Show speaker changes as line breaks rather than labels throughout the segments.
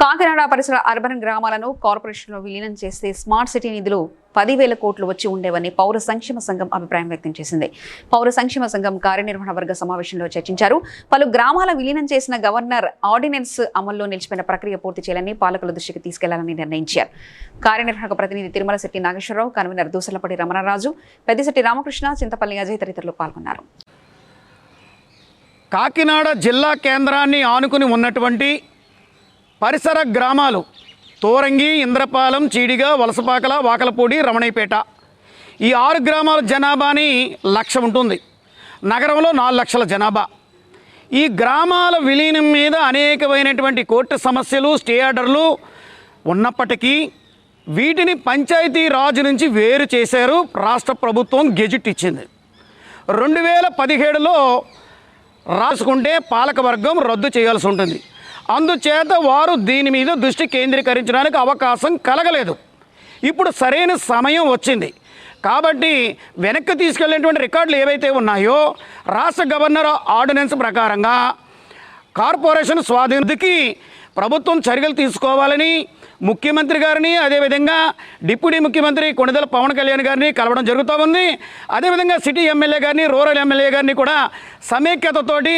కాకినాడ పరిసర అర్బన్ గ్రామాలను కార్పొరేషన్లో విలీనం చేస్తే స్మార్ట్ సిటీ నిధులు పదివేల కోట్లు వచ్చి ఉండేవని పౌర సంక్షేమ సంఘం అభిప్రాయం వ్యక్తం చేసింది. పౌర సంక్షేమ సంఘం కార్యనిర్వహణ వర్గ సమావేశంలో చర్చించారు. పలు గ్రామాల విలీనం చేసిన గవర్నర్ ఆర్డినెన్స్ అమల్లో నిలిచిపోయిన ప్రక్రియ పూర్తి చేయాలని పాలకుల దృష్టికి తీసుకెళ్ళాలని నిర్ణయించారు. కార్యనిర్వాహక ప్రతినిధి తిరుమల శెట్టి నాగేశ్వరరావు కన్వీనర్ దూసలపడి రమణరాజు పెద్దిశెట్టి రామకృష్ణ చింతపల్లి అజయ్ తదితరులు పాల్గొన్నారు.
కాకినాడ జిల్లా కేంద్రాన్ని ఆనుకుని ఉన్నటువంటి పరిసర గ్రామాలు తోరంగి ఇంద్రపాలెం చీడిగ వలసపాకల వాకలపూడి రమణయ్యపేట. ఈ ఆరు గ్రామాల జనాభాని లక్ష ఉంటుంది. నగరంలో నాలుగు లక్షల జనాభా. ఈ గ్రామాల విలీనం మీద అనేకమైనటువంటి కోర్టు సమస్యలు స్టే ఆర్డర్లు ఉన్నప్పటికీ వీటిని పంచాయతీ రాజు నుంచి వేరు చేశారు రాష్ట్ర ప్రభుత్వం గెజిట్ ఇచ్చింది. రెండు వేల పదిహేడులో రాసుకుంటే పాలకవర్గం రద్దు చేయాల్సి ఉంటుంది. అందుచేత వారు దీని మీద దృష్టి కేంద్రీకరించడానికి అవకాశం కలగలేదు. ఇప్పుడు సరైన సమయం వచ్చింది. కాబట్టి వెనక్కి తీసుకెళ్ళేటువంటి రికార్డులు ఏవైతే ఉన్నాయో రాష్ట్ర గవర్నర్ ఆర్డినెన్స్ ప్రకారంగా కార్పొరేషన్ స్వాధీనకి ప్రభుత్వం చర్యలు తీసుకోవాలని ముఖ్యమంత్రి గారిని అదేవిధంగా డిప్యూటీ ముఖ్యమంత్రి కొణిదల పవన్ కళ్యాణ్ గారిని కలవడం జరుగుతూ ఉంది. అదేవిధంగా సిటీ ఎమ్మెల్యే గారిని రూరల్ ఎమ్మెల్యే గారిని కూడా సమైక్యతతోటి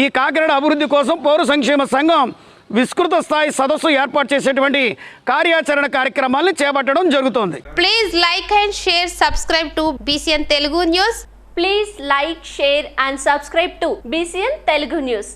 ఈ కాకినాడ అభివృద్ధి కోసం పౌర సంక్షేమ సంఘం విస్తృత స్థాయి సదస్సు ఏర్పాటు చేసేటువంటి కార్యాచరణ కార్యక్రమాలను చేపట్టడం జరుగుతోంది.
Please like and share subscribe to BCN Telugu news
please like share and subscribe to BCN Telugu news